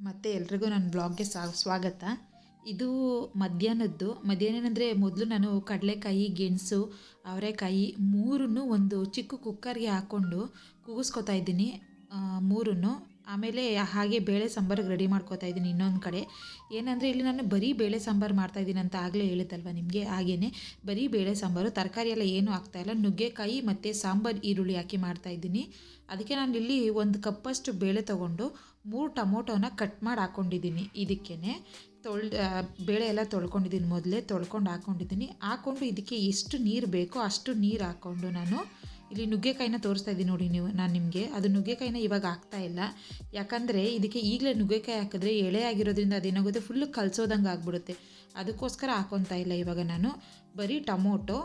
ಮತ್ತು ಎಲ್ರಿಗೂ ನನ್ನ ಬ್ಲಾಗ್ಗೆ ಸ್ವಾಗತ. ಇದು ಮಧ್ಯಾಹ್ನದ್ದು. ಮಧ್ಯಾಹ್ನ ಏನಂದರೆ ಮೊದಲು ನಾನು ಕಡಲೆಕಾಯಿ, ಗೆಣಸು, ಅವರೆಕಾಯಿ ಮೂರನ್ನು ಒಂದು ಚಿಕ್ಕ ಕುಕ್ಕರ್ಗೆ ಹಾಕ್ಕೊಂಡು ಕೂಗಿಸ್ಕೊತಾ ಇದ್ದೀನಿ. ಮೂರನ್ನು. ಆಮೇಲೆ ಹಾಗೆ ಬೇಳೆ ಸಾಂಬಾರಿಗೆ ರೆಡಿ ಮಾಡ್ಕೋತಾ ಇದ್ದೀನಿ ಇನ್ನೊಂದು ಕಡೆ. ಏನಂದರೆ ಇಲ್ಲಿ ನಾನು ಬರೀ ಬೇಳೆ ಸಾಂಬಾರು ಮಾಡ್ತಾಯಿದ್ದೀನಿ ಅಂತ ಆಗಲೇ ಹೇಳಿದ್ದಲ್ವ ನಿಮಗೆ? ಹಾಗೆಯೇ ಬರೀ ಬೇಳೆ ಸಾಂಬಾರು, ತರಕಾರಿ ಎಲ್ಲ ಏನೂ ಇಲ್ಲ. ನುಗ್ಗೆಕಾಯಿ ಮತ್ತು ಸಾಂಬಾರು ಈರುಳ್ಳಿ ಹಾಕಿ ಮಾಡ್ತಾಯಿದ್ದೀನಿ ಅದಕ್ಕೆ ನಾನು ಇಲ್ಲಿ ಒಂದು ಕಪ್ಪಷ್ಟು ಬೇಳೆ ತೊಗೊಂಡು ಮೂರು ಟೊಮೊಟೊನ ಕಟ್ ಮಾಡಿ ಹಾಕ್ಕೊಂಡಿದ್ದೀನಿ ಇದಕ್ಕೇ ತೊಳ್ ಬೇಳೆ ಎಲ್ಲ ತೊಳ್ಕೊಂಡಿದ್ದೀನಿ ಮೊದಲೇ, ತೊಳ್ಕೊಂಡು ಹಾಕ್ಕೊಂಡಿದ್ದೀನಿ ಹಾಕ್ಕೊಂಡು ಇದಕ್ಕೆ ಎಷ್ಟು ನೀರು ಬೇಕೋ ಅಷ್ಟು ನೀರು ಹಾಕ್ಕೊಂಡು ನಾನು ಇಲ್ಲಿ ನುಗ್ಗೆಕಾಯಿನ ತೋರಿಸ್ತಾ ಇದ್ದೀನಿ ನೋಡಿ ನೀವು, ನಾನು ನಿಮಗೆ. ಅದು ನುಗ್ಗೆಕಾಯಿನ ಇವಾಗ ಆಗ್ತಾ ಇಲ್ಲ. ಯಾಕಂದರೆ ಇದಕ್ಕೆ ಈಗಲೇ ನುಗ್ಗೆಕಾಯಿ ಹಾಕಿದ್ರೆ ಎಳೆ ಆಗಿರೋದ್ರಿಂದ ಅದೇನಾಗುತ್ತೆ ಫುಲ್ಲು ಕಲಸೋದಂಗೆ ಆಗ್ಬಿಡುತ್ತೆ. ಅದಕ್ಕೋಸ್ಕರ ಹಾಕೊತಾ ಇಲ್ಲ ಇವಾಗ ನಾನು. ಬರೀ ಟೊಮೊಟೊ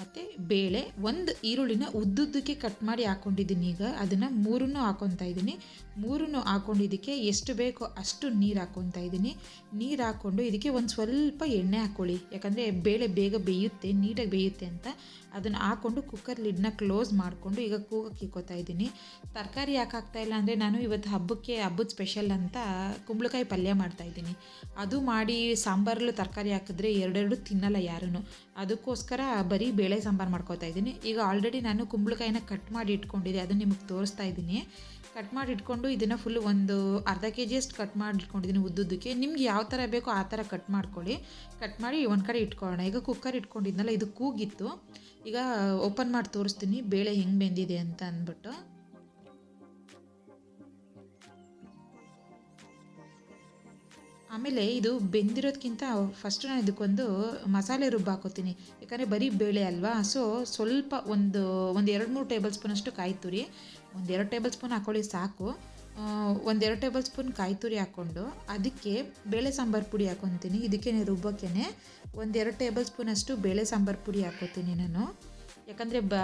ಮತ್ತು ಬೇಳೆ, ಒಂದು ಈರುಳ್ಳಿನ ಉದ್ದುದ್ದಕ್ಕೆ ಕಟ್ ಮಾಡಿ ಹಾಕ್ಕೊಂಡಿದ್ದೀನಿ ಈಗ. ಅದನ್ನು ಮೂರನ್ನು ಹಾಕೊತಾ ಇದ್ದೀನಿ. ಮೂರನ್ನು ಹಾಕ್ಕೊಂಡಿದ್ದಕ್ಕೆ ಎಷ್ಟು ಬೇಕೋ ಅಷ್ಟು ನೀರು ಹಾಕ್ಕೊತಾ ಇದ್ದೀನಿ. ನೀರು ಹಾಕ್ಕೊಂಡು ಇದಕ್ಕೆ ಒಂದು ಸ್ವಲ್ಪ ಎಣ್ಣೆ ಹಾಕ್ಕೊಳ್ಳಿ ಯಾಕಂದರೆ ಬೇಳೆ ಬೇಗ ಬೇಯುತ್ತೆ, ನೀಟಾಗಿ ಬೇಯುತ್ತೆ ಅಂತ. ಅದನ್ನು ಹಾಕ್ಕೊಂಡು ಕುಕ್ಕರ್ ಲಿಡ್ನ ಕ್ಲೋಸ್ ಮಾಡಿಕೊಂಡು ಈಗ ಕೂಗಕ್ಕೆ ಇಕ್ಕೋತಾ ಇದ್ದೀನಿ. ತರಕಾರಿ ಯಾಕೆ ಹಾಕ್ತಾಯಿಲ್ಲ ಅಂದರೆ ನಾನು ಇವತ್ತು ಹಬ್ಬಕ್ಕೆ, ಹಬ್ಬದ ಸ್ಪೆಷಲ್ ಅಂತ ಕುಂಬಳಕಾಯಿ ಪಲ್ಯ ಮಾಡ್ತಾಯಿದ್ದೀನಿ ಅದು ಮಾಡಿ ಸಾಂಬಾರಲ್ಲೂ ತರಕಾರಿ ಹಾಕಿದ್ರೆ ಎರಡೆರಡು ತಿನ್ನಲ್ಲ ಯಾರೂ ಅದಕ್ಕೋಸ್ಕರ ಬರೀ ಬೇಳೆ ಸಾಂಬಾರು ಮಾಡ್ಕೋತಾ ಇದ್ದೀನಿ. ಈಗ ಆಲ್ರೆಡಿ ನಾನು ಕುಂಬಳಕಾಯಿನ ಕಟ್ ಮಾಡಿ ಇಟ್ಕೊಂಡಿದ್ದೆ. ಅದನ್ನು ನಿಮಗೆ ತೋರಿಸ್ತಾ ಇದ್ದೀನಿ. ಕಟ್ ಮಾಡಿ ಇಟ್ಕೊಂಡು ಇದನ್ನು ಫುಲ್ ಒಂದು ಅರ್ಧ ಕೆ ಜಿಯಷ್ಟು ಕಟ್ ಮಾಡಿ ಇಟ್ಕೊಂಡಿದ್ದೀನಿ ಉದ್ದುದ್ದಕ್ಕೆ. ನಿಮ್ಗೆ ಯಾವ ಥರ ಬೇಕೋ ಆ ಥರ ಕಟ್ ಮಾಡ್ಕೊಳ್ಳಿ. ಕಟ್ ಮಾಡಿ ಒಂದು ಕಡೆ ಇಟ್ಕೊಳ್ಳೋಣ. ಈಗ ಕುಕ್ಕರ್ ಇಟ್ಕೊಂಡಿದ್ನಲ್ಲ, ಇದು ಕೂಗಿತ್ತು. ಈಗ ಓಪನ್ ಮಾಡಿ ತೋರಿಸ್ತೀನಿ. ಬೇಳೆ ಹೆಂಗೆ ಬೆಂದಿದೆ ಅಂತ ಅಂದ್ಬಿಟ್ಟು. ಆಮೇಲೆ ಇದು ಬೆಂದಿರೋದಕ್ಕಿಂತ ಫಸ್ಟ್ ನಾನು ಇದಕ್ಕೊಂದು ಮಸಾಲೆ ರುಬ್ಬ ಹಾಕೋತೀನಿ. ಯಾಕಂದರೆ ಬರೀ ಬೇಳೆ ಅಲ್ವಾ? ಸೊ ಸ್ವಲ್ಪ ಒಂದು ಒಂದು ಎರಡು ಮೂರು ಟೇಬಲ್ ಸ್ಪೂನಷ್ಟು ಕಾಯಿ ತುರಿ ಒಂದೆರಡು ಟೇಬಲ್ ಸ್ಪೂನ್ ಹಾಕೊಳ್ಳಿ, ಸಾಕು. ಒಂದೆರಡು ಟೇಬಲ್ ಸ್ಪೂನ್ ಕಾಯಿ ತುರಿ ಹಾಕ್ಕೊಂಡು ಅದಕ್ಕೆ ಬೇಳೆ ಸಾಂಬಾರು ಪುಡಿ ಹಾಕ್ಕೊತೀನಿ ಇದಕ್ಕೆ ರುಬ್ಬಕ್ಕೇ ಒಂದೆರಡು ಟೇಬಲ್ ಸ್ಪೂನಷ್ಟು ಬೇಳೆ ಸಾಂಬಾರು ಪುಡಿ ಹಾಕೋತೀನಿ ನಾನು. ಯಾಕಂದರೆ ಬ,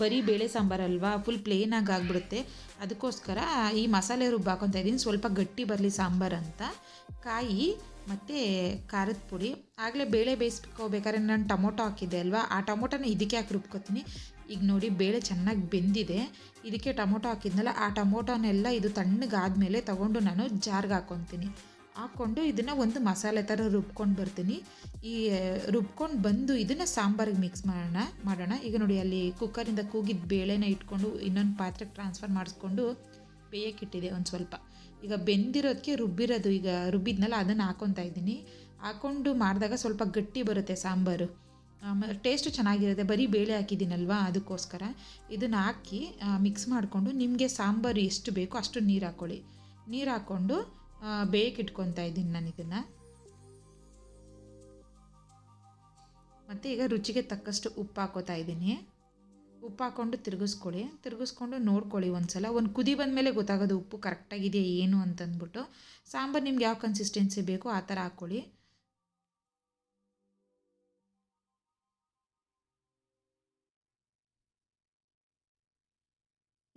ಬರೀ ಬೇಳೆ ಸಾಂಬಾರಲ್ವಾ ಫುಲ್ ಪ್ಲೇನಾಗಿ ಆಗಿಬಿಡುತ್ತೆ. ಅದಕ್ಕೋಸ್ಕರ ಈ ಮಸಾಲೆ ರುಬ್ಬ ಹಾಕೊತಾ ಇದ್ದೀನಿ ಸ್ವಲ್ಪ ಗಟ್ಟಿ ಬರಲಿ ಸಾಂಬಾರು ಅಂತ. ಕಾಯಿ ಮತ್ತು ಖಾರದ ಪುಡಿ. ಆಗಲೇ ಬೇಳೆ ಬೇಯಿಸ್ಕೋಬೇಕಾದ್ರೆ ನಾನು ಟೊಮೊಟೊ ಹಾಕಿದ್ದೆ ಅಲ್ವಾ? ಆ ಟೊಮೊಟೊನ ಇದಕ್ಕೆ ಹಾಕಿ ರುಬ್ಕೋತೀನಿ. ಈಗ ನೋಡಿ ಬೇಳೆ ಚೆನ್ನಾಗಿ ಬೆಂದಿದೆ. ಇದಕ್ಕೆ ಟೊಮೊಟೊ ಹಾಕಿದ್ನಲ್ಲ, ಆ ಟೊಮೊಟೊನೆಲ್ಲ ಇದು ತಣ್ಣಗಾದ್ಮೇಲೆ ತೊಗೊಂಡು ನಾನು ಜಾರ್ಗೆ ಹಾಕ್ಕೊತೀನಿ ಹಾಕ್ಕೊಂಡು ಇದನ್ನು ಒಂದು ಮಸಾಲೆ ಥರ ರುಬ್ಕೊಂಡು ಬರ್ತೀನಿ. ಈ ರುಬ್ಕೊಂಡು ಬಂದು ಇದನ್ನು ಸಾಂಬಾರಿಗೆ ಮಿಕ್ಸ್ ಮಾಡೋಣ ಮಾಡೋಣ. ಈಗ ನೋಡಿ ಅಲ್ಲಿ ಕುಕ್ಕರಿಂದ ಕೂಗಿದ ಬೇಳೆನ ಇಟ್ಕೊಂಡು ಇನ್ನೊಂದು ಪಾತ್ರೆಗೆ ಟ್ರಾನ್ಸ್ಫರ್ ಮಾಡಿಸ್ಕೊಂಡು ಬೇಯಕ್ಕಿಟ್ಟಿದೆ ಒಂದು ಸ್ವಲ್ಪ. ಈಗ ಬೆಂದಿರೋದಕ್ಕೆ ರುಬ್ಬಿರೋದು, ಈಗ ರುಬ್ಬಿದ್ನಲ್ಲ ಅದನ್ನು ಹಾಕ್ಕೊತಾ ಇದ್ದೀನಿ. ಹಾಕ್ಕೊಂಡು ಮಾಡಿದಾಗ ಸ್ವಲ್ಪ ಗಟ್ಟಿ ಬರುತ್ತೆ ಸಾಂಬಾರು. ಟೇಸ್ಟು ಚೆನ್ನಾಗಿರುತ್ತೆ. ಬರೀ ಬೇಳೆ ಹಾಕಿದ್ದೀನಲ್ವಾ ಅದಕ್ಕೋಸ್ಕರ. ಇದನ್ನು ಹಾಕಿ ಮಿಕ್ಸ್ ಮಾಡಿಕೊಂಡು ನಿಮಗೆ ಸಾಂಬಾರು ಎಷ್ಟು ಬೇಕೋ ಅಷ್ಟು ನೀರು ಹಾಕ್ಕೊಳ್ಳಿ ನೀರು ಹಾಕ್ಕೊಂಡು ಬೇಯಕ್ಕೆ ಇದ್ದೀನಿ ನಾನು ಇದನ್ನು. ಮತ್ತು ಈಗ ರುಚಿಗೆ ತಕ್ಕಷ್ಟು ಉಪ್ಪು ಹಾಕೋತಾ ಇದ್ದೀನಿ. ಉಪ್ಪು ಹಾಕ್ಕೊಂಡು ತಿರುಗಿಸ್ಕೊಳ್ಳಿ. ತಿರುಗಿಸ್ಕೊಂಡು ನೋಡ್ಕೊಳ್ಳಿ ಒಂದು ಸಲ ಒಂದು ಕುದಿ ಬಂದ ಮೇಲೆ ಗೊತ್ತಾಗೋದು ಉಪ್ಪು ಕರೆಕ್ಟಾಗಿದೆಯಾ, ಏನು ಅಂತಂದ್ಬಿಟ್ಟು. ಸಾಂಬಾರು ನಿಮ್ಗೆ ಯಾವ ಕನ್ಸಿಸ್ಟೆನ್ಸಿ ಬೇಕೋ ಆ ಥರ ಹಾಕ್ಕೊಳ್ಳಿ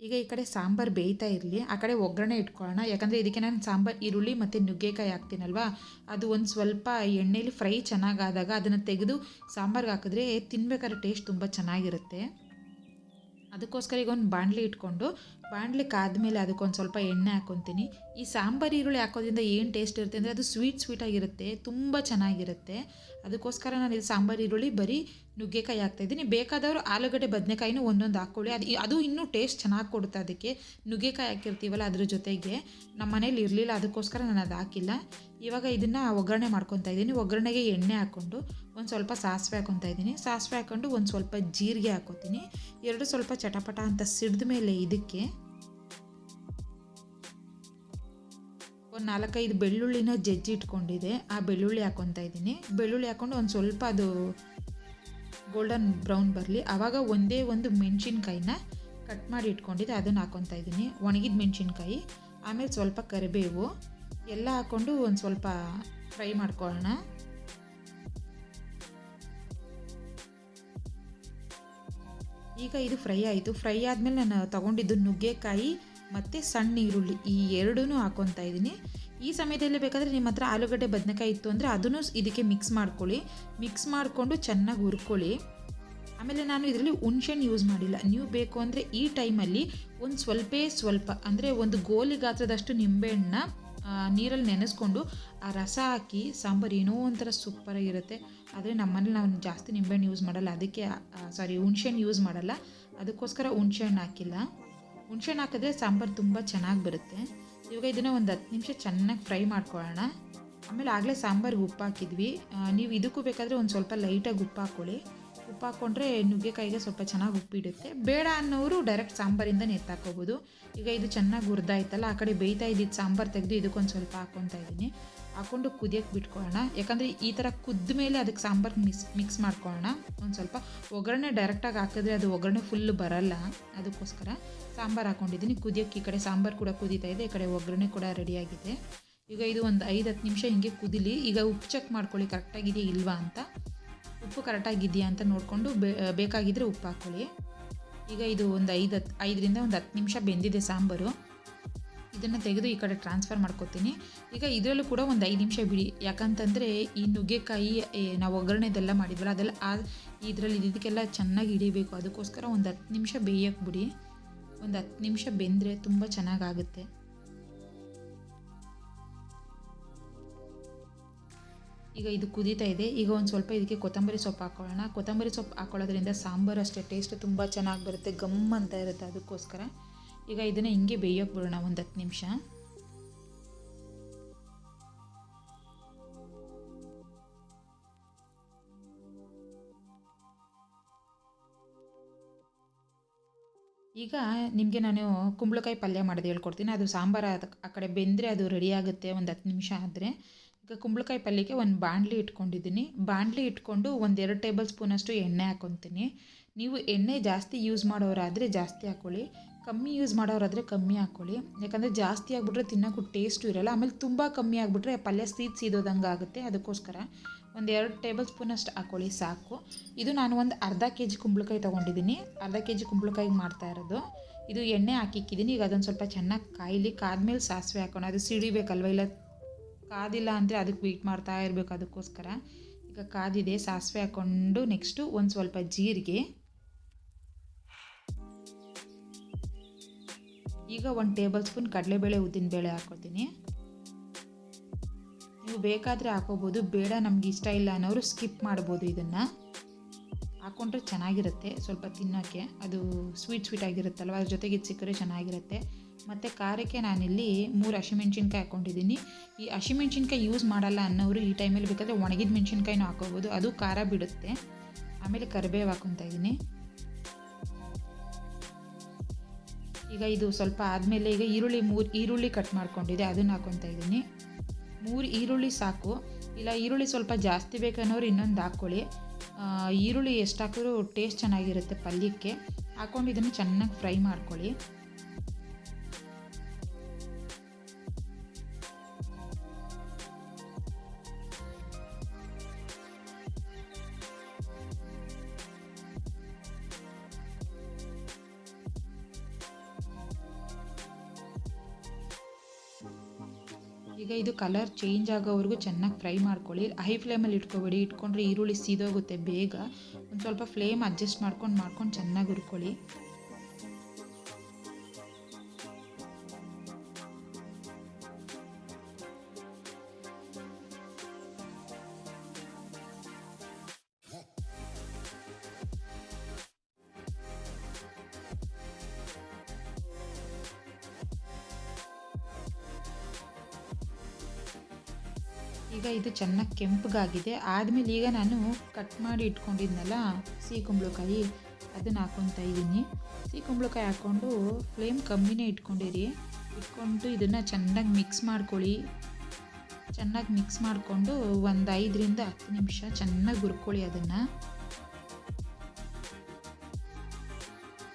ಈಗ ಈ ಕಡೆ ಸಾಂಬಾರು ಬೇಯ್ತಾ ಇರಲಿ. ಆ ಕಡೆ ಒಗ್ಗರಣೆ ಇಟ್ಕೊಳ್ಳೋಣ. ಯಾಕಂದರೆ ಇದಕ್ಕೆ ನಾನು ಸಾಂಬಾರು ಈರುಳ್ಳಿ ಮತ್ತು ನುಗ್ಗೆಕಾಯಿ ಹಾಕ್ತೀನಲ್ವಾ? ಅದು ಒಂದು ಸ್ವಲ್ಪ ಎಣ್ಣೆಯಲ್ಲಿ ಫ್ರೈ ಚೆನ್ನಾಗಾದಾಗ ಅದನ್ನು ತೆಗೆದು ಸಾಂಬಾರ್ಗೆ ಹಾಕಿದ್ರೆ ತಿನ್ಬೇಕಾದ್ರೆ ಟೇಸ್ಟ್ ತುಂಬ ಚೆನ್ನಾಗಿರುತ್ತೆ. ಅದಕ್ಕೋಸ್ಕರ ಈಗ ಒಂದು ಬಾಣಲಿ ಇಟ್ಕೊಂಡು, ಬಾಣಲಿ ಕಾದ್ಮೇಲೆ ಅದಕ್ಕೊಂದು ಸ್ವಲ್ಪ ಎಣ್ಣೆ ಹಾಕೊತೀನಿ. ಈ ಸಾಂಬಾರು ಈರುಳ್ಳಿ ಹಾಕೋದ್ರಿಂದ ಏನು ಟೇಸ್ಟ್ ಇರುತ್ತೆ ಅಂದರೆ ಅದು ಸ್ವೀಟ್ ಸ್ವೀಟಾಗಿರುತ್ತೆ ತುಂಬ ಚೆನ್ನಾಗಿರುತ್ತೆ. ಅದಕ್ಕೋಸ್ಕರ ನಾನು ಇದು ಸಾಂಬಾರು ಈರುಳ್ಳಿ ಬರೀ ನುಗ್ಗೆಕಾಯಿ ಹಾಕ್ತಾಯಿದ್ದೀನಿ ಬೇಕಾದವರು ಆಲೂಗಡ್ಡೆ, ಬದನೆಕಾಯಿನೂ ಒಂದೊಂದು ಹಾಕ್ಕೊಳ್ಳಿ ಅದು ಅದು ಇನ್ನೂ ಟೇಸ್ಟ್ ಚೆನ್ನಾಗಿ ಕೊಡುತ್ತೆ ಅದಕ್ಕೆ. ನುಗ್ಗೆಕಾಯಿ ಹಾಕಿರ್ತೀವಲ್ಲ ಅದ್ರ ಜೊತೆಗೆ. ನಮ್ಮ ಮನೇಲಿ ಇರಲಿಲ್ಲ, ಅದಕ್ಕೋಸ್ಕರ ನಾನು ಅದು ಹಾಕಿಲ್ಲ. ಇವಾಗ ಇದನ್ನು ಒಗ್ಗರಣೆ ಮಾಡ್ಕೊತಾ ಇದ್ದೀನಿ. ಒಗ್ಗರಣೆಗೆ ಎಣ್ಣೆ ಹಾಕ್ಕೊಂಡು ಒಂದು ಸ್ವಲ್ಪ ಸಾಸಿವೆ ಹಾಕೊತಾ ಇದ್ದೀನಿ. ಸಾಸಿವೆ ಹಾಕ್ಕೊಂಡು ಒಂದು ಸ್ವಲ್ಪ ಜೀರಿಗೆ ಹಾಕೋತೀನಿ. ಎರಡು ಸ್ವಲ್ಪ ಚಟಪಟ ಅಂತ ಸಿಡಿದ ಮೇಲೆ ಇದಕ್ಕೆ ಒಂದು ನಾಲ್ಕೈದು ಬೆಳ್ಳುಳ್ಳಿನ ಜಜ್ಜಿ ಇಟ್ಕೊಂಡಿದೆ. ಆ ಬೆಳ್ಳುಳ್ಳಿ ಹಾಕೊತಾ ಇದ್ದೀನಿ. ಬೆಳ್ಳುಳ್ಳಿ ಹಾಕೊಂಡು ಒಂದು ಸ್ವಲ್ಪ ಅದು ಗೋಲ್ಡನ್ ಬ್ರೌನ್ ಬರಲಿ. ಆವಾಗ ಒಂದೇ ಒಂದು ಮೆಣಸಿನ್ಕಾಯಿನ ಕಟ್ ಮಾಡಿ ಇಟ್ಕೊಂಡಿದ್ದೆ. ಅದನ್ನು ಹಾಕೊತಾ ಇದ್ದೀನಿ. ಒಣಗಿದ ಮೆಣಸಿನ್ಕಾಯಿ, ಆಮೇಲೆ ಸ್ವಲ್ಪ ಕರಿಬೇವು, ಎಲ್ಲ ಹಾಕ್ಕೊಂಡು ಒಂದು ಸ್ವಲ್ಪ ಫ್ರೈ ಮಾಡ್ಕೊಳ್ಳೋಣ. ಈಗ ಇದು ಫ್ರೈ ಆಯಿತು. ಫ್ರೈ ಆದಮೇಲೆ ನಾನು ತೊಗೊಂಡಿದ್ದು ನುಗ್ಗೆಕಾಯಿ ಮತ್ತು ಸಣ್ಣ ಈರುಳ್ಳಿ. ಈ ಎರಡೂ ಹಾಕ್ಕೊತಾ ಇದ್ದೀನಿ. ಈ ಸಮಯದಲ್ಲಿ ಬೇಕಾದರೆ ನಿಮ್ಮ ಹತ್ರ ಆಲೂಗಡ್ಡೆ ಬದನೆಕಾಯಿ ಇತ್ತು ಅಂದರೆ ಅದನ್ನು ಇದಕ್ಕೆ ಮಿಕ್ಸ್ ಮಾಡ್ಕೊಳ್ಳಿ. ಮಿಕ್ಸ್ ಮಾಡಿಕೊಂಡು ಚೆನ್ನಾಗಿ ಹುರ್ಕೊಳ್ಳಿ. ಆಮೇಲೆ ನಾನು ಇದರಲ್ಲಿ ಹುಣ್ಸೆಣ್ಣು ಯೂಸ್ ಮಾಡಿಲ್ಲ. ನೀವು ಬೇಕು ಅಂದರೆ ಈ ಟೈಮಲ್ಲಿ ಒಂದು ಸ್ವಲ್ಪ ಸ್ವಲ್ಪ ಅಂದರೆ ಒಂದು ಗೋಲಿ ಗಾತ್ರದಷ್ಟು ನಿಂಬೆಹಣ್ಣನ್ನ ನೀರಲ್ಲಿ ನೆನೆಸ್ಕೊಂಡು ಆ ರಸ ಹಾಕಿ ಸಾಂಬಾರು ಏನೋ ಒಂಥರ ಸೂಪರಾಗಿರುತ್ತೆ ಆದರೆ ನಮ್ಮನೇಲಿ ನಾವು ಜಾಸ್ತಿ ನಿಂಬೆಹಣ್ಣು ಯೂಸ್ ಮಾಡಲ್ಲ. ಅದಕ್ಕೆ ಸಾರಿ ಹುಣ್ಸೆಹಣ್ಣು ಯೂಸ್ ಮಾಡಲ್ಲ. ಅದಕ್ಕೋಸ್ಕರ ಹುಣ್ಸೆಹಣ್ಣು ಹಾಕಿಲ್ಲ. ಹುಣ್ಸೆಹಣ್ಣು ಹಾಕಿದ್ರೆ ಸಾಂಬಾರು ತುಂಬ ಚೆನ್ನಾಗಿ ಬರುತ್ತೆ. ಇವಾಗ ಇದನ್ನು ಒಂದು ಹತ್ತು ನಿಮಿಷ ಚೆನ್ನಾಗಿ ಫ್ರೈ ಮಾಡ್ಕೊಳ್ಳೋಣ. ಆಮೇಲೆ ಆಗಲೇ ಸಾಂಬಾರಿಗೆ ಉಪ್ಪು ಹಾಕಿದ್ವಿ. ನೀವು ಇದಕ್ಕೂ ಬೇಕಾದರೆ ಒಂದು ಸ್ವಲ್ಪ ಲೈಟಾಗಿ ಉಪ್ಪು ಹಾಕ್ಕೊಳ್ಳಿ ಉಪ್ಪು ಹಾಕ್ಕೊಂಡ್ರೆ ನುಗ್ಗೆಕಾಯಿಗೆ ಸ್ವಲ್ಪ ಚೆನ್ನಾಗಿ ಉಪ್ಪಿಡುತ್ತೆ ಬೇಡ ಅನ್ನೋರು ಡೈರೆಕ್ಟ್ ಸಾಂಬಾರಿಂದ ನೆತ್ತಾಕೋಬೋದು ಈಗ ಇದು ಚೆನ್ನಾಗಿ ಹುರಿದಾಯ್ತಲ್ಲ, ಆ ಕಡೆ ಬೇಯ್ತಾ ಇದ್ದಿದ್ದು ಸಾಂಬಾರು ತೆಗೆದು ಇದಕ್ಕೊಂದು ಸ್ವಲ್ಪ ಹಾಕ್ಕೊತಾ ಇದ್ದೀನಿ ಹಾಕ್ಕೊಂಡು ಕುದಿಯೋಕ್ಕೆ ಬಿಟ್ಕೊಳ್ಳೋಣ. ಯಾಕಂದರೆ ಈ ಥರ ಕುದ್ದ ಮೇಲೆ ಅದಕ್ಕೆ ಸಾಂಬಾರು ಮಿಕ್ಸ್ ಮಿಕ್ಸ್ ಮಾಡ್ಕೊಳ್ಳೋಣ. ಒಂದು ಸ್ವಲ್ಪ ಒಗ್ಗರಣೆ ಡೈರೆಕ್ಟಾಗಿ ಹಾಕಿದ್ರೆ ಅದು ಒಗ್ಗರಣೆ ಫುಲ್ ಬರಲ್ಲ. ಅದಕ್ಕೋಸ್ಕರ ಸಾಂಬಾರು ಹಾಕ್ಕೊಂಡಿದ್ದೀನಿ ಕುದಿಯೋಕ್ಕೆ ಈ ಕಡೆ ಸಾಂಬಾರು ಕೂಡ ಕುದೀತಾ ಇದೆ, ಈ ಕಡೆ ಒಗ್ಗರಣೆ ಕೂಡ ರೆಡಿಯಾಗಿದೆ ಈಗ ಇದು ಒಂದು ಐದು, ಹತ್ತು ನಿಮಿಷ ಹಿಂಗೆ ಕುದಿಲಿ. ಈಗ ಉಪ್ಪು ಚೆಕ್ ಮಾಡ್ಕೊಳ್ಳಿ ಕರೆಕ್ಟಾಗಿದೆಯಾ ಇಲ್ವಾ ಅಂತ. ಉಪ್ಪು ಕರೆಕ್ಟಾಗಿದೆಯಾ ಅಂತ ನೋಡಿಕೊಂಡು ಬೇ ಬೇಕಾಗಿದ್ದರೆ ಉಪ್ಪು ಹಾಕ್ಕೊಳ್ಳಿ ಈಗ ಇದು ಒಂದು ಐದು, ಹತ್ತು, ಐದರಿಂದ ಒಂದು ಹತ್ತು ನಿಮಿಷ ಬೆಂದಿದೆ ಸಾಂಬಾರು. ಇದನ್ನು ತೆಗೆದು ಈ ಕಡೆ ಟ್ರಾನ್ಸ್ಫರ್ ಮಾಡ್ಕೋತೀನಿ. ಈಗ ಇದರಲ್ಲೂ ಕೂಡ ಒಂದು ಐದು ನಿಮಿಷ ಬಿಡಿ. ಯಾಕಂತಂದರೆ ಈ ನುಗ್ಗೆಕಾಯಿ ನಾವು ಒಗ್ಗರಣೆದೆಲ್ಲ ಮಾಡಿದ್ವಲ್ಲ, ಅದೆಲ್ಲ ಆ ಇದರಲ್ಲಿ ಇದಕ್ಕೆಲ್ಲ ಚೆನ್ನಾಗಿ ಹಿಡಿಬೇಕು. ಅದಕ್ಕೋಸ್ಕರ ಒಂದು ಹತ್ತು ನಿಮಿಷ ಬೇಯಕ್ಕೆ ಬಿಡಿ. ಒಂದು ಹತ್ತು ನಿಮಿಷ ಬೆಂದರೆ ತುಂಬ ಚೆನ್ನಾಗಾಗುತ್ತೆ. ಈಗ ಇದು ಕುದೀತಾ ಇದೆ. ಈಗ ಒಂದು ಸ್ವಲ್ಪ ಇದಕ್ಕೆ ಕೊತ್ತಂಬರಿ ಸೊಪ್ಪು ಹಾಕೊಳ್ಳೋಣ. ಕೊತ್ತಂಬರಿ ಸೊಪ್ಪು ಹಾಕೊಳ್ಳೋದ್ರಿಂದ ಸಾಂಬಾರು ಅಷ್ಟೇ, ಟೇಸ್ಟ್ ತುಂಬ ಚೆನ್ನಾಗಿ ಬರುತ್ತೆ. ಗಮ್ ಅಂತ ಇರುತ್ತೆ ಅದಕ್ಕೋಸ್ಕರ. ಈಗ ಇದನ್ನು ಹಿಂಗೆ ಬೇಯೋಕೆ ಬಿಡೋಣ ಒಂದು ಹತ್ತು ನಿಮಿಷ. ಈಗ ನಿಮಗೆ ನಾನು ಕುಂಬಳಕಾಯಿ ಪಲ್ಯ ಮಾಡೋದು ಹೇಳ್ಕೊಡ್ತೀನಿ. ಅದು ಸಾಂಬಾರು ಆ ಕಡೆ ಬೆಂದರೆ ಅದು ರೆಡಿ ಆಗುತ್ತೆ ಒಂದು ಹತ್ತು ನಿಮಿಷ ಆದರೆ. ಈಗ ಕುಂಬಳಕಾಯಿ ಪಲ್ಯಕ್ಕೆ ಒಂದು ಬಾಣಲಿ ಇಟ್ಕೊಂಡಿದ್ದೀನಿ. ಬಾಣಲಿ ಇಟ್ಕೊಂಡು ಒಂದು ಎರಡು ಟೇಬಲ್ ಸ್ಪೂನಷ್ಟು ಎಣ್ಣೆ ಹಾಕೊತೀನಿ. ನೀವು ಎಣ್ಣೆ ಜಾಸ್ತಿ ಯೂಸ್ ಮಾಡೋರಾದರೆ ಜಾಸ್ತಿ ಹಾಕ್ಕೊಳ್ಳಿ ಕಮ್ಮಿ ಯೂಸ್ ಮಾಡೋರಾದರೆ ಕಮ್ಮಿ ಹಾಕ್ಕೊಳ್ಳಿ. ಯಾಕಂದರೆ ಜಾಸ್ತಿ ಆಗಿಬಿಟ್ರೆ ತಿನ್ನೋಕ್ಕೂ ಟೇಸ್ಟು ಇರಲ್ಲ. ಆಮೇಲೆ ತುಂಬ ಕಮ್ಮಿ ಆಗಿಬಿಟ್ರೆ ಪಲ್ಯ ಸೀದ್ ಸೀದೋದಂಗೆ ಆಗುತ್ತೆ. ಅದಕ್ಕೋಸ್ಕರ ಒಂದು ಎರಡು ಟೇಬಲ್ ಸ್ಪೂನಷ್ಟು ಹಾಕ್ಕೊಳ್ಳಿ, ಸಾಕು. ಇದು ನಾನು ಒಂದು ಅರ್ಧ ಕೆ ಜಿ ಕುಂಬಳಕಾಯಿ ತೊಗೊಂಡಿದ್ದೀನಿ. ಅರ್ಧ ಕೆ ಜಿ ಕುಂಬಳಕಾಯಿ ಮಾಡ್ತಾ ಇರೋದು. ಇದು ಎಣ್ಣೆ ಹಾಕಿಕ್ಕಿದ್ದೀನಿ. ಈಗ ಅದೊಂದು ಸ್ವಲ್ಪ ಚೆನ್ನಾಗಿ ಕಾಯಿಲಿ. ಕಾದ್ಮೇಲೆ ಸಾಸಿವೆ ಹಾಕೋಣ. ಅದು ಸಿಡಿಬೇಕಲ್ವ? ಇಲ್ಲ ಕಾದಿಲ್ಲ ಅಂದರೆ ಅದಕ್ಕೆ ವೀಟ್ ಮಾಡ್ತಾ ಇರಬೇಕು ಅದಕ್ಕೋಸ್ಕರ. ಈಗ ಕಾದಿದೆ. ಸಾಸಿವೆ ಹಾಕ್ಕೊಂಡು ನೆಕ್ಸ್ಟು ಒಂದು ಸ್ವಲ್ಪ ಜೀರಿಗೆ. ಈಗ ಒಂದು ಟೇಬಲ್ ಸ್ಪೂನ್ ಕಡಲೆಬೇಳೆ ಉದ್ದಿನಬೇಳೆ ಹಾಕ್ಕೊತೀನಿ ನೀವು ಬೇಕಾದರೆ ಹಾಕೋಬೋದು, ಬೇಡ ನಮ್ಗೆ ಇಷ್ಟ ಇಲ್ಲ ಅನ್ನೋರು ಸ್ಕಿಪ್ ಮಾಡ್ಬೋದು ಇದನ್ನು. ಹಾಕ್ಕೊಂಡ್ರೆ ಚೆನ್ನಾಗಿರುತ್ತೆ, ಸ್ವಲ್ಪ ತಿನ್ನೋಕ್ಕೆ. ಅದು ಸ್ವೀಟ್ ಸ್ವೀಟ್ ಆಗಿರುತ್ತಲ್ವ, ಅದ್ರ ಜೊತೆಗೆ ಇದು ಸಿಕ್ಕರೆ ಚೆನ್ನಾಗಿರುತ್ತೆ. ಮತ್ತು ಖಾರಕ್ಕೆ ನಾನಿಲ್ಲಿ ಮೂರು ಹಸಿಮೆಣ್ಸಿನ್ಕಾಯಿ ಹಾಕ್ಕೊಂಡಿದ್ದೀನಿ ಈ ಹಸಿಮೆಣ್ಸಿನ್ಕಾಯಿ ಯೂಸ್ ಮಾಡಲ್ಲ ಅನ್ನೋರು ಈ ಟೈಮಲ್ಲಿ ಬೇಕಾದರೆ ಒಣಗಿದ ಮೆಣಸಿನ್ಕಾಯಿನೂ ಹಾಕೋಬೋದು, ಅದು ಖಾರ ಬಿಡುತ್ತೆ. ಆಮೇಲೆ ಕರಿಬೇವು ಹಾಕ್ಕೊತಾ ಇದ್ದೀನಿ ಈಗ ಇದು ಸ್ವಲ್ಪ ಆದಮೇಲೆ ಈಗ ಈರುಳ್ಳಿ ಮೂರು, ಈರುಳ್ಳಿ ಕಟ್ ಮಾಡ್ಕೊಂಡಿದೆ ಅದನ್ನು ಹಾಕ್ಕೊತಾ ಇದ್ದೀನಿ. ಮೂರು ಈರುಳ್ಳಿ ಸಾಕು. ಇಲ್ಲ, ಈರುಳ್ಳಿ ಸ್ವಲ್ಪ ಜಾಸ್ತಿ ಬೇಕನ್ನೋರು ಇನ್ನೊಂದು ಹಾಕ್ಕೊಳ್ಳಿ ಈರುಳ್ಳಿ ಎಷ್ಟು ಹಾಕಿದ್ರೂ ಟೇಸ್ಟ್ ಚೆನ್ನಾಗಿರುತ್ತೆ ಪಲ್ಯಕ್ಕೆ. ಹಾಕ್ಕೊಂಡು ಇದನ್ನು ಚೆನ್ನಾಗಿ ಫ್ರೈ ಮಾಡ್ಕೊಳ್ಳಿ. ಕಲರ್ ಚೇಂಜ್ ಆಗೋವರೆಗೂ ಚೆನ್ನಾಗಿ ಫ್ರೈ ಮಾಡ್ಕೊಳ್ಳಿ. ಹೈ ಫ್ಲೇಮಲ್ಲಿ ಇಟ್ಕೊಬೇಡಿ. ಇಟ್ಕೊಂಡ್ರೆ ಈರುಳ್ಳಿ ಸೀದೋಗುತ್ತೆ ಬೇಗ. ಒಂದು ಸ್ವಲ್ಪ ಫ್ಲೇಮ್ ಅಡ್ಜಸ್ಟ್ ಮಾಡ್ಕೊಂಡು ಮಾಡ್ಕೊಂಡು ಚೆನ್ನಾಗಿ ಹುರ್ಕೊಳ್ಳಿ. ಈಗ ಇದು ಚೆನ್ನಾಗಿ ಕೆಂಪಗಾಗಿದೆ. ಆದಮೇಲೆ ಈಗ ನಾನು ಕಟ್ ಮಾಡಿ ಇಟ್ಕೊಂಡಿದ್ನಲ್ಲ ಸಿಹಿ ಕುಂಬಳಕಾಯಿ ಅದನ್ನು ಹಾಕ್ಕೊತಾ ಇದ್ದೀನಿ ಸಿಹಿ ಕುಂಬಳಕಾಯಿ ಹಾಕ್ಕೊಂಡು ಫ್ಲೇಮ್ ಕಮ್ಮಿನೇ ಇಟ್ಕೊಂಡಿರಿ. ಇಟ್ಕೊಂಡು ಇದನ್ನು ಚೆನ್ನಾಗಿ ಮಿಕ್ಸ್ ಮಾಡ್ಕೊಳ್ಳಿ. ಚೆನ್ನಾಗಿ ಮಿಕ್ಸ್ ಮಾಡಿಕೊಂಡು ಒಂದು ಐದರಿಂದ ಹತ್ತು ನಿಮಿಷ ಚೆನ್ನಾಗಿ ಹುರ್ಕೊಳ್ಳಿ ಅದನ್ನು.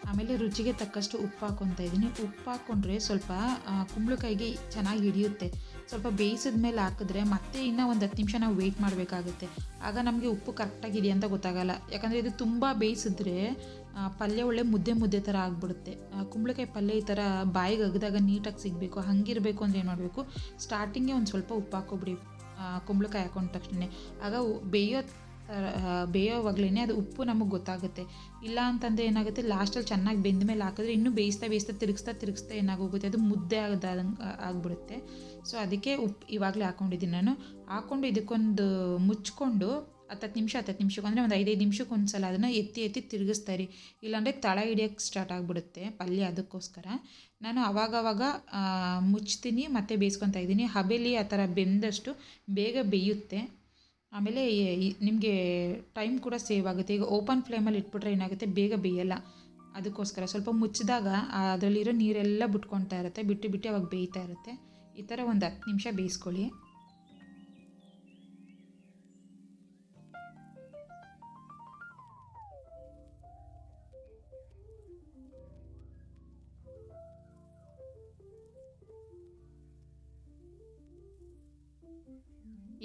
ಆಮೇಲೆ ರುಚಿಗೆ ತಕ್ಕಷ್ಟು ಉಪ್ಪು ಹಾಕ್ಕೊತಾ ಇದ್ದೀನಿ ಉಪ್ಪು ಹಾಕ್ಕೊಂಡ್ರೆ ಸ್ವಲ್ಪ ಕುಂಬಳಕಾಯಿಗೆ ಚೆನ್ನಾಗಿ ಹಿಡಿಯುತ್ತೆ. ಸ್ವಲ್ಪ ಬೇಯಿಸಿದ ಮೇಲೆ ಹಾಕಿದ್ರೆ ಮತ್ತೆ ಇನ್ನೂ ಒಂದು ಹತ್ತು ನಿಮಿಷ ನಾವು ವೆಯ್ಟ್ ಮಾಡಬೇಕಾಗುತ್ತೆ. ಆಗ ನಮಗೆ ಉಪ್ಪು ಕರೆಕ್ಟಾಗಿದೆಯಾ ಅಂತ ಗೊತ್ತಾಗಲ್ಲ. ಯಾಕಂದರೆ ಇದು ತುಂಬ ಬೇಯಿಸಿದ್ರೆ ಪಲ್ಯ ಒಳ್ಳೆ ಮುದ್ದೆ ಮುದ್ದೆ ಥರ ಆಗಿಬಿಡುತ್ತೆ. ಕುಂಬಳಕಾಯಿ ಪಲ್ಯ ಈ ಥರ ಬಾಯಿಗೆ ಅಗದಾಗ ನೀಟಾಗಿ ಸಿಗಬೇಕು, ಹಂಗಿರಬೇಕು ಅಂದರೆ ಏನು ಮಾಡಬೇಕು? ಸ್ಟಾರ್ಟಿಂಗೇ ಒಂದು ಸ್ವಲ್ಪ ಉಪ್ಪು ಹಾಕೋಬಿಡಿ ಕುಂಬಳಕಾಯಿ ಹಾಕೊಂಡ ತಕ್ಷಣ ಆಗ ಬೇಯೋ ಬೇಯೋವಾಗ್ಲೇ ಅದು ಉಪ್ಪು ನಮಗೆ ಗೊತ್ತಾಗುತ್ತೆ. ಇಲ್ಲ ಅಂತಂದರೆ ಏನಾಗುತ್ತೆ ಲಾಸ್ಟಲ್ಲಿ ಚೆನ್ನಾಗಿ ಬೆಂದ ಮೇಲೆ ಹಾಕಿದ್ರೆ ಇನ್ನೂ ಬೇಯಿಸ್ತಾ ಬೇಯಿಸ್ತಾ ತಿರುಗಿಸ್ತಾ ತಿರುಗಿಸ್ತಾ ಏನಾಗೋಗುತ್ತೆ, ಅದು ಮುದ್ದೆ ಆಗದಂಗೆ ಆಗಿಬಿಡುತ್ತೆ. ಸೊ ಅದಕ್ಕೆ ಉಪ್ಪು ಇವಾಗಲೇ ಹಾಕ್ಕೊಂಡಿದ್ದೀನಿ ನಾನು. ಹಾಕ್ಕೊಂಡು ಇದಕ್ಕೊಂದು ಮುಚ್ಕೊಂಡು ಹತ್ತತ್ತು ನಿಮಿಷ, ಹತ್ತತ್ತು ನಿಮಿಷಕ್ಕೆ ಅಂದರೆ ಒಂದು ಐದೈದು ನಿಮಿಷಕ್ಕೆ ಒಂದು ಸಲ ಅದನ್ನು ಎತ್ತಿ ಎತ್ತಿ ತಿರುಗಿಸ್ತಾ ಇರಿ. ಇಲ್ಲಾಂದರೆ ತಳ ಹಿಡಿಯೋಕ್ಕೆ ಸ್ಟಾರ್ಟ್ ಆಗಿಬಿಡುತ್ತೆ ಪಲ್ಯ ಅದಕ್ಕೋಸ್ಕರ. ನಾನು ಅವಾಗವಾಗ ಮುಚ್ತೀನಿ, ಮತ್ತು ಬೇಯಿಸ್ಕೊತಾ ಇದ್ದೀನಿ. ಹಬೇಲಿ ಆ ಥರ ಬೆಂದಷ್ಟು ಬೇಗ ಬೇಯುತ್ತೆ. ಆಮೇಲೆ ನಿಮಗೆ ಟೈಮ್ ಕೂಡ ಸೇವ್ ಆಗುತ್ತೆ. ಈಗ ಓಪನ್ ಫ್ಲೇಮಲ್ಲಿ ಇಟ್ಬಿಟ್ರೆ ಏನಾಗುತ್ತೆ? ಬೇಗ ಬೇಯಲ್ಲ. ಅದಕ್ಕೋಸ್ಕರ ಸ್ವಲ್ಪ ಮುಚ್ಚಿದಾಗ ಅದರಲ್ಲಿರೋ ನೀರೆಲ್ಲ ಬಿಟ್ಕೊತಾ ಇರುತ್ತೆ. ಬಿಟ್ಟು ಬಿಟ್ಟು ಅವಾಗ ಬೇಯ್ತಾ ಇರುತ್ತೆ. ಈ ಥರ ಒಂದು ಹತ್ತು ನಿಮಿಷ ಬೇಯಿಸ್ಕೊಳ್ಳಿ.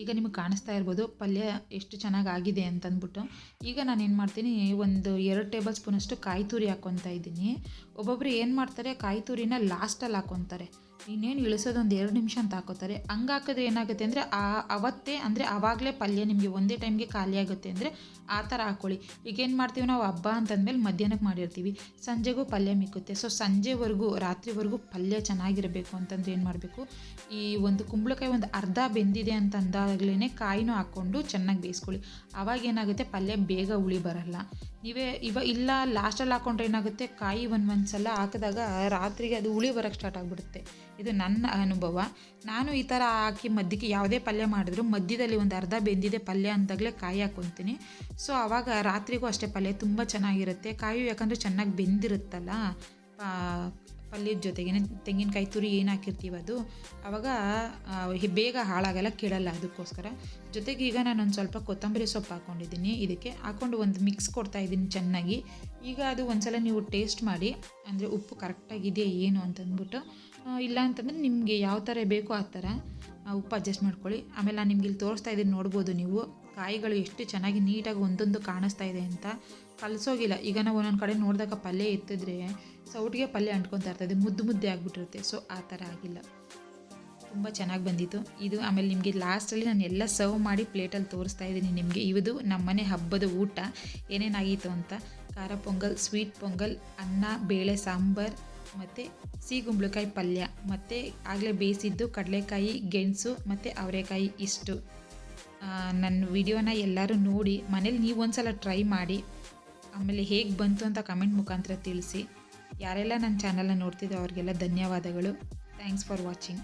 ಈಗ ನಿಮಗೆ ಕಾಣಿಸ್ತಾ ಇರ್ಬೋದು, ಪಲ್ಯ ಎಷ್ಟು ಚೆನ್ನಾಗಿ ಆಗಿದೆ ಅಂತಂದ್ಬಿಟ್ಟು. ಈಗ ನಾನು ಏನು ಮಾಡ್ತೀನಿ, ಒಂದು ಎರಡು ಟೇಬಲ್ ಸ್ಪೂನಷ್ಟು ಕಾಯಿ ತುರಿ ಹಾಕ್ಕೊತಾ ಇದ್ದೀನಿ. ಒಬ್ಬೊಬ್ರು ಏನು ಮಾಡ್ತಾರೆ, ಕಾಯಿ ತುರಿನ ಲಾಸ್ಟಲ್ಲಿ ಹಾಕ್ಕೊತಾರೆ ಇನ್ನೇನು ಇಳಿಸೋದು ಎರಡು ನಿಮಿಷ ಅಂತ ಹಾಕೋತಾರೆ. ಹಂಗೆ ಹಾಕಿದ್ರೆ ಏನಾಗುತ್ತೆ ಅಂದರೆ ಆ ಅವತ್ತೇ ಅಂದರೆ ಆವಾಗಲೇ ಪಲ್ಯ ನಿಮಗೆ ಒಂದೇ ಟೈಮ್ಗೆ ಖಾಲಿ ಆಗುತ್ತೆ ಅಂದರೆ ಆ ಥರ ಹಾಕ್ಕೊಳ್ಳಿ ಈಗ ಏನು ಮಾಡ್ತೀವಿ ನಾವು ಹಬ್ಬ ಅಂತಂದಮೇಲೆ ಮಧ್ಯಾಹ್ನಕ್ಕೆ ಮಾಡಿರ್ತೀವಿ. ಸಂಜೆಗೂ ಪಲ್ಯ ಮಿಕ್ಕುತ್ತೆ. ಸೊ ಸಂಜೆವರೆಗೂ, ರಾತ್ರಿವರೆಗೂ ಪಲ್ಯ ಚೆನ್ನಾಗಿರಬೇಕು ಅಂತಂದ್ರೆ ಏನು ಮಾಡಬೇಕು? ಈ ಒಂದು ಕುಂಬಳಕಾಯಿ ಒಂದು ಅರ್ಧ ಬೆಂದಿದೆ ಅಂತ ಅಂದಾಗಲೇ ಕಾಯಿನೂ ಹಾಕ್ಕೊಂಡು ಚೆನ್ನಾಗಿ ಬೇಯಿಸ್ಕೊಳ್ಳಿ. ಆವಾಗ ಏನಾಗುತ್ತೆ? ಪಲ್ಯ ಬೇಗ ಉಳಿ ಬರಲ್ಲ. ನೀವೇ ಇವ ಇಲ್ಲ ಲಾಸ್ಟಲ್ಲಿ ಹಾಕೊಂಡ್ರೆ ಏನಾಗುತ್ತೆ? ಕಾಯಿ ಒಂದು ಒಂದು ಸಲ ಹಾಕಿದಾಗ ರಾತ್ರಿಗೆ ಅದು ಹುಳಿ ಬರೋಕ್ಕೆ ಸ್ಟಾರ್ಟ್ ಆಗಿಬಿಡುತ್ತೆ. ಇದು ನನ್ನ ಅನುಭವ. ನಾನು ಈ ಥರ ಹಾಕಿ ಮಧ್ಯಕ್ಕೆ ಯಾವುದೇ ಪಲ್ಯ ಮಾಡಿದ್ರು, ಮಧ್ಯದಲ್ಲಿ ಒಂದು ಅರ್ಧ ಬೆಂದಿದೆ ಪಲ್ಯ ಅಂದಾಗಲೇ ಕಾಯಿ ಹಾಕ್ಕೊತೀನಿ ಸೊ ಆವಾಗ ರಾತ್ರಿಗೂ ಅಷ್ಟೇ ಪಲ್ಯ ತುಂಬ ಚೆನ್ನಾಗಿರುತ್ತೆ. ಕಾಯಿ ಯಾಕಂದರೆ ಚೆನ್ನಾಗಿ ಬೆಂದಿರುತ್ತಲ್ಲ ಪಲ್ಯದ ಜೊತೆಗೆ ತೆಂಗಿನಕಾಯಿ ತುರಿ ಏನು ಹಾಕಿರ್ತೀವಿ ಅದು ಆವಾಗ ಬೇಗ ಹಾಳಾಗಲ್ಲ, ಕೆಡಲ್ಲ ಅದಕ್ಕೋಸ್ಕರ. ಜೊತೆಗೆ ಈಗ ನಾನು ಒಂದು ಸ್ವಲ್ಪ ಕೊತ್ತಂಬರಿ ಸೊಪ್ಪು ಹಾಕ್ಕೊಂಡಿದ್ದೀನಿ ಇದಕ್ಕೆ ಹಾಕ್ಕೊಂಡು ಒಂದು ಮಿಕ್ಸ್ ಕೊಡ್ತಾ ಇದ್ದೀನಿ ಚೆನ್ನಾಗಿ. ಈಗ ಅದು ಒಂದ್ಸಲ ನೀವು ಟೇಸ್ಟ್ ಮಾಡಿ, ಅಂದರೆ ಉಪ್ಪು ಕರೆಕ್ಟಾಗಿದೆಯಾ ಏನು ಅಂತಂದ್ಬಿಟ್ಟು ಇಲ್ಲ ಅಂತಂದರೆ ನಿಮಗೆ ಯಾವ ಥರ ಬೇಕೋ ಆ ಥರ ಉಪ್ಪು ಅಡ್ಜಸ್ಟ್ ಮಾಡ್ಕೊಳ್ಳಿ. ಆಮೇಲೆ ನಾನು ನಿಮ್ಗೆ ಇಲ್ಲಿ ತೋರಿಸ್ತಾ ಇದ್ದೀನಿ ನೋಡ್ಬೋದು ನೀವು. ಕಾಯಿಗಳು ಎಷ್ಟು ಚೆನ್ನಾಗಿ ನೀಟಾಗಿ ಒಂದೊಂದು ಕಾಣಿಸ್ತಾ ಇದೆ ಅಂತ. ಕಲಸೋಗಿಲ್ಲ. ಈಗ ನಾವು ಒಂದೊಂದು ಕಡೆ ನೋಡಿದಾಗ ಪಲ್ಯ ಎತ್ತಿದ್ರೆ ಸೌಟಿಗೆ ಪಲ್ಯ ಅಂಟ್ಕೊತಾ ಇರ್ತದೆ, ಮುದ್ದು ಮುದ್ದೆ ಆಗಿಬಿಟ್ಟಿರುತ್ತೆ. ಸೊ ಆ ಥರ ಆಗಿಲ್ಲ. ತುಂಬ ಚೆನ್ನಾಗಿ ಬಂದಿತ್ತು. ಇದು ಆಮೇಲೆ ನಿಮಗೆ ಲಾಸ್ಟಲ್ಲಿ ನಾನು ಎಲ್ಲ ಸರ್ವ್ ಮಾಡಿ ಪ್ಲೇಟಲ್ಲಿ ತೋರಿಸ್ತಾ ಇದ್ದೀನಿ ನಿಮಗೆ. ಇದು ನಮ್ಮನೆ ಹಬ್ಬದ ಊಟ. ಏನೇನಾಗಿತ್ತು ಅಂತ? ಖಾರ ಪೊಂಗಲ್ ಸ್ವೀಟ್ ಪೊಂಗಲ್, ಅನ್ನ, ಬೇಳೆ, ಸಾಂಬಾರು, ಮತ್ತು ಸಿಗುಂಬಳಕಾಯಿ ಪಲ್ಯ. ಮತ್ತು ಆಗಲೇ ಬೇಯಿಸಿದ್ದು ಕಡಲೆಕಾಯಿ, ಗೆಣಸು, ಮತ್ತು ಅವರೆಕಾಯಿ ಇಷ್ಟು. ನನ್ನ ವಿಡಿಯೋನ ಎಲ್ಲರೂ ನೋಡಿ, ಮನೇಲಿ ನೀವು ಒಂದು ಸಲ ಟ್ರೈ ಮಾಡಿ. ಆಮೇಲೆ ಹೇಗೆ ಬಂತು ಅಂತ ಕಮೆಂಟ್ ಮುಖಾಂತರ ತಿಳಿಸಿ. ಯಾರೆಲ್ಲ ನನ್ನ ಚಾನಲ್ನ ನೋಡ್ತಿದ್ದೋ ಅವ್ರಿಗೆಲ್ಲ ಧನ್ಯವಾದಗಳು. Thanks for watching